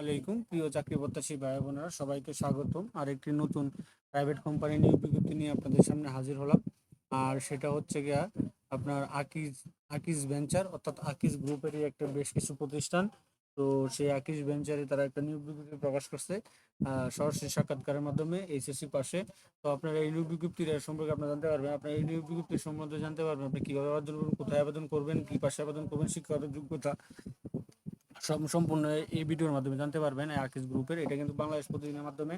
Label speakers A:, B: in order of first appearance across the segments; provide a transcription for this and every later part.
A: আলাইকুম। প্রিয় চাকরি প্রত্যাশী ভাই বোনেরা, সবাইকে স্বাগতম। আর একটি নতুন প্রাইভেট কোম্পানি নিয়োগ বিজ্ঞপ্তি নিয়ে আপনাদের সামনে হাজির হলাম। আর সেটা হচ্ছে গিয়া আপনার আকিজ আকিজ ভেঞ্চার অর্থাৎ আকিজ গ্রুপেরই একটা বেশ কিছু প্রতিষ্ঠান। তো সেই আকিজ ভেঞ্চারে তারা একটা নিয়োগ বিজ্ঞপ্তি প্রকাশ করছে সরাসরি সাক্ষাৎকারের মাধ্যমে এইচএসসি পাশে। তো আপনারা এই নিয়োগ বিজ্ঞপ্তির সম্পর্কে আপনারা জানতে পারবেন। আপনারা এই নিয়োগ বিজ্ঞপ্তির সম্বন্ধে জানতে পারবেন আপনি কীভাবে আবেদন করবেন, কোথায় আবেদন করবেন, কী পাশে আবেদন করবেন, শিক্ষাগত যোগ্যতা সম্পূর্ণ এই ভিডিওর মাধ্যমে জানতে পারবেন আর আর্কিস গ্রুপের এটা কিন্তু বাংলাদেশ প্রতিদিনের মাধ্যমে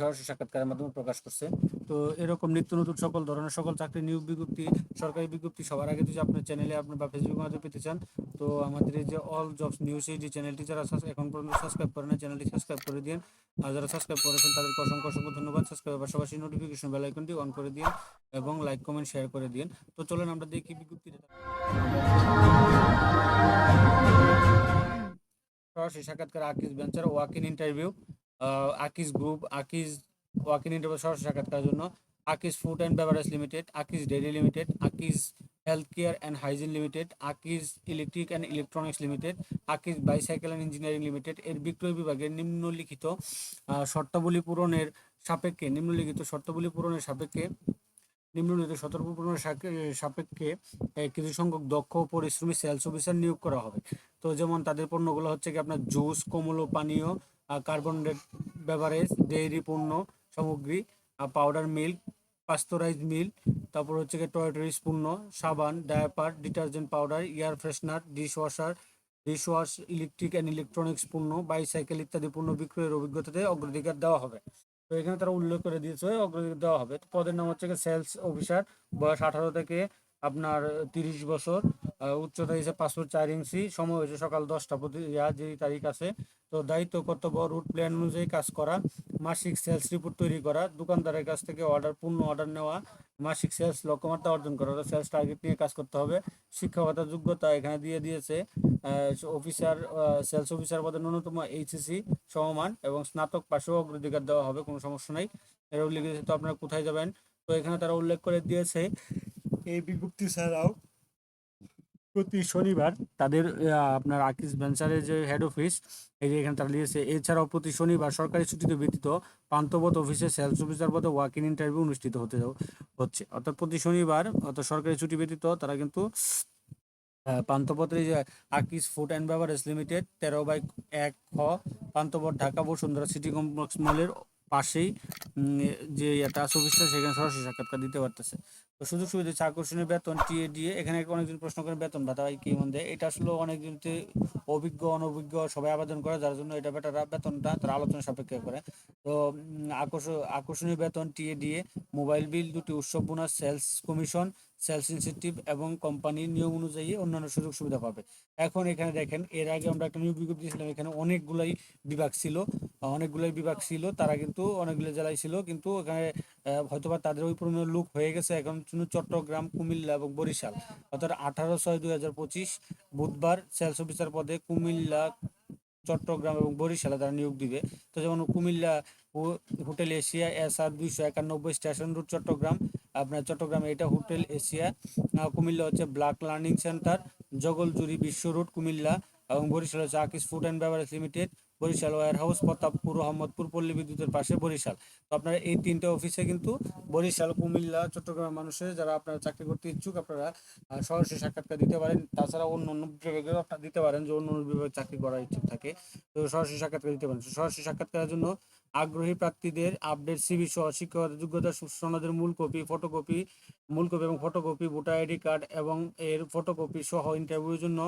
A: সরাসরি সাক্ষাৎকারের মাধ্যমে প্রকাশ করছে। তো এরকম নিত্য নতুন সকল ধরনের সকল চাকরি নিয়োগ বিজ্ঞপ্তি, সরকারি বিজ্ঞপ্তি, সবার আগে যদি আপনার চ্যানেলে আপনি বা ফেসবুকের মাধ্যমে পেতে চান, তো আমাদের এই যে অল জবস নিউজ এই যে চ্যানেলটি যারা এখন পর্যন্ত সাবস্ক্রাইব করেন চ্যানেলটি সাবস্ক্রাইব করে দিন আর যারা সাবস্ক্রাইব করেছেন, তাদেরকে অসংখ্য অসংখ্য ধন্যবাদ। সাবস্ক্রাইব পাশাপাশি নোটিফিকেশন বেল আইকনটি অন করে দিন এবং লাইক কমেন্ট শেয়ার করে দিন তো চলেন আমরা দেখি বিজ্ঞপ্তিটা। সরাসরি সাক্ষাৎকার Akij venture walk in interview Akij group Akij walk in interview সরাসরি সাক্ষাৎকারের জন্য Akij food and beverage limited Akij dairy limited Akij health care and hygiene limited Akij electric and electronics limited Akij bicycle and engineering limited এর বিক্রয় বিভাগের নিম্নলিখিত শর্তাবলী পূরণের সাপেক্ষে, নিম্নলিখিত শর্তাবলী পূরণের সাপেক্ষে, নিম্নলিখিত সতর্ক পূরণের সাপে- সাপেক্ষে কিছু সংখ্যক দক্ষ পরিশ্রমী সেলস অফিসার নিয়োগ করা হবে। তো যেমন তাদের পণ্যগুলো হচ্ছে কি আপনার জুস কোমল, পানীয় কার্বনেটেড বেভারেজ ডেইরি পণ্য সামগ্রী পাউডার মিল্ক পাস্তরাইজ মিল্ক তারপর হচ্ছে কি টয়টরিজ পণ্য, সাবান diaper detergent powder air freshener dish washer dish wash electric and electronics পণ্য বাইসাইকেল ইত্যাদি পণ্য বিক্রয়ের অভিজ্ঞতাতে অগ্রাধিকার দেওয়া হবে। তো এখানে তারা উল্লেখ করে দিয়েছে, অগ্রাধিকার দেওয়া হবে। পদের নাম হচ্ছে সেলস অফিসার বয়স আঠারো থেকে আপনার তিরিশ বছর উচ্চতা হিসেবে পাঁচ ফুট চার ইঞ্চি, সময় হয়েছে সকাল দশটা প্রতি যে তারিখ আছে। তো দায়িত্ব কর্তব্য রুট প্ল্যান অনুযায়ী কাজ করা, মাসিক সেলস রিপোর্ট তৈরি করা, দোকানদারের কাছ থেকে অর্ডার পূর্ণ অর্ডার নেওয়া, মাসিক সেলস লক্ষ্যমাত্রা অর্জন করা সেলস টার্গেট নিয়ে কাজ করতে হবে। শিক্ষাগত যোগ্যতা এখানে দিয়ে দিয়েছে অফিসার সেলস অফিসার পদে ন্যূনতম এইচএসসি সমমান এবং স্নাতক পাশেও অগ্রাধিকার দেওয়া হবে, কোনো সমস্যা নাই। এর উল্লেখ তো আপনারা কোথায় যাবেন? তো এখানে তারা উল্লেখ করে দিয়েছে এই বিজ্ঞপ্তি ছাড়াও প্রতি শনিবার তাদের আপনার আকিস ভেঞ্চারের যে হেড অফিস এই যে এখানে তারা দিয়েছে এছাড়াও প্রতি শনিবার সরকারি ছুটিতে ব্যতীত প্রান্তপদ অফিসে সেলস অফিসার পদে ওয়াক ইন ইন্টারভিউ অনুষ্ঠিত হতে হচ্ছে। অর্থাৎ প্রতি শনিবার অর্থাৎ সরকারি ছুটি ব্যতীত তারা কিন্তু আহ, পান্থপত্রে যে Akij food and beverage limited তেরো বাই এক খ পান্থপথ ঢাকা বসুন্ধরা সিটি কমপ্লেক্স মলের পাশেই যে একটা অফিসটা সেখানে সরাসরি সাক্ষাৎকার দিতে পারতেছে। সুযোগ সুবিধা হচ্ছে আকর্ষণীয় বেতন টিএ দিয়ে এখানে অনেকজন প্রশ্ন করে বেতন ভাতা হয় কি মধ্যে এটা আসলে অনেকজন অভিজ্ঞ, অনভিজ্ঞ সবাই আবেদন করে, যার জন্য এটা বেটার বেতনটা তারা আলোচনা সাপেক্ষে করে। তো আকর্ষণ আকর্ষ, আকর্ষণীয় বেতন টিএ দিয়ে মোবাইল বিল দুটি উৎসব, bonus, sales commission sales incentive এবং কোম্পানির নিয়ম অনুযায়ী অন্যান্য সুযোগ সুবিধা পাবে। এখন এখানে দেখেন, এর আগে আমরা একটা নিয়োগ বিজ্ঞপ্তি দিয়েছিলাম, এখানে অনেকগুলাই বিভাগ ছিল অনেকগুলাই বিভাগ ছিল, তারা কিন্তু অনেকগুলো জেলায় ছিল, কিন্তু এখানে হয়তোবা তাদের ওই পরিমাণ লোক হয়ে গেছে, এখন চট্টগ্রাম, কুমিল্লা এবং বরিশাল। অর্থাৎ আঠারো ছয় দুই হাজার পঁচিশ বুধবার সেলস অফিসার পদে কুমিল্লা চট্টগ্রাম এবং বরিশালে তারা নিয়োগ দিবে। তো যেমন Comilla hotel Asia, S R দুইশো একানব্বই স্টেশন রুট চট্টগ্রাম, আপনার চট্টগ্রামে এটা হোটেল এশিয়া। কুমিল্লা হচ্ছে ব্ল্যাক লার্নিং সেন্টার, জগলজুরি বিশ্ব রোড, কুমিল্লা। এবং বরিশাল হচ্ছে Akij food and beverage limited, Barishal warehouse, Pratappur Ahmadpur পল্লী বিদ্যুতের পাশে বরিশাল। তো আপনারা এই তিনটে অফিসে কিন্তু বরিশাল, কুমিল্লা, চট্টগ্রামের মানুষের যারা আপনারা চাকরি করতে ইচ্ছুক, আপনারা সরাসরি সাক্ষাৎকার দিতে পারেন। তাছাড়া অন্য অন্য বিভাগেও আপনারা দিতে পারেন যে অন্য অন্য বিভাগে চাকরি করার ইচ্ছুক থাকে। তো সরাসরি সাক্ষাৎকার দিতে পারেন। সরাসরি সাক্ষাৎকারের জন্য আগ্রহী প্রার্থীদের আপডেট, সিভি, সহ শিক্ষাগত যোগ্যতা সনদের মূল কপি, ফটোকপি, মূল কপি এবং ফটোকপি, ভোটার আইডি কার্ড এবং এর ফটোকপি সহ ইন্টারভিউর জন্য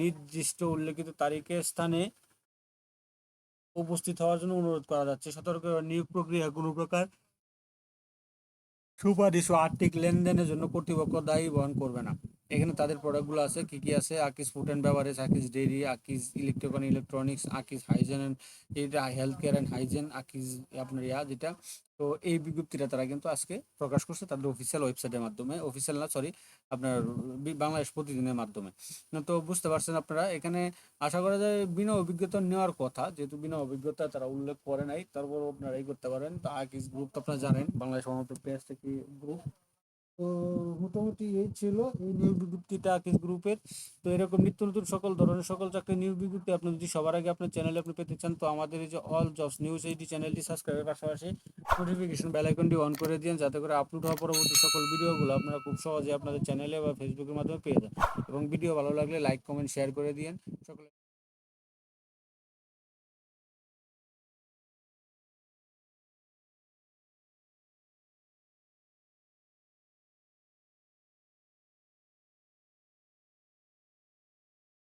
A: নির্দিষ্ট উল্লেখিত তারিখে স্থানে উপস্থিত হওয়ার জন্য অনুরোধ করা যাচ্ছে। সতর্ক নিয়োগ প্রক্রিয়া কোনো প্রকার সুপারিশ ও আর্থিক লেনদেনের জন্য কর্তৃপক্ষ দায়ী বহন করবে না। এখানে তাদের প্রোডাক্টগুলো আছে, কি কি আছে? আকিস food and beverage Akij dairy Akij electric electronics Akij hygiene and health care and hygiene Akij আপনার ইয়া যেটা, তো এই বিজ্ঞপ্তিটা তারা কিন্তু আজকে প্রকাশ করছে তাদের অফিসিয়াল ওয়েবসাইটের মাধ্যমে। অফিসিয়াল না সরি আপনার বাংলাদেশ প্রতিদিনের মাধ্যমে। তো বুঝতে পারছেন আপনারা, এখানে আশা করা যায় বিনা অভিজ্ঞতা নেওয়ার কথা, যেহেতু বিনা অভিজ্ঞতা তারা উল্লেখ করে নাই তারপর আপনারা এই করতে পারেন। তো আকিস গ্রুপ তো আপনারা জানেন, বাংলাদেশ পেজ থেকে গ্রুপ তো মোটামুটি এই ছিল এই নিয়োগ বিজ্ঞপ্তিটা আকিস গ্রুপের। তো এরকম নিত্য নতুন সকল ধরনের সকল চাকরি নিয়োগ বিজ্ঞপ্তি আপনি যদি সবার আগে আপনার চ্যানেলে আপনি পেতে চান, তো আমাদের এই যে অল জবস নিউজ এইটি চ্যানেলটি সাবস্ক্রাইবের পাশাপাশি নোটিফিকেশন আইকনটি অন করে দিন যাতে করে আপলোড হওয়া পরবর্তী সকল ভিডিওগুলো আপনারা খুব সহজে আপনাদের চ্যানেলে বা ফেসবুকের মাধ্যমে পেয়ে যান। এবং ভিডিও ভালো লাগলে লাইক কমেন্ট শেয়ার করে দিন সকলে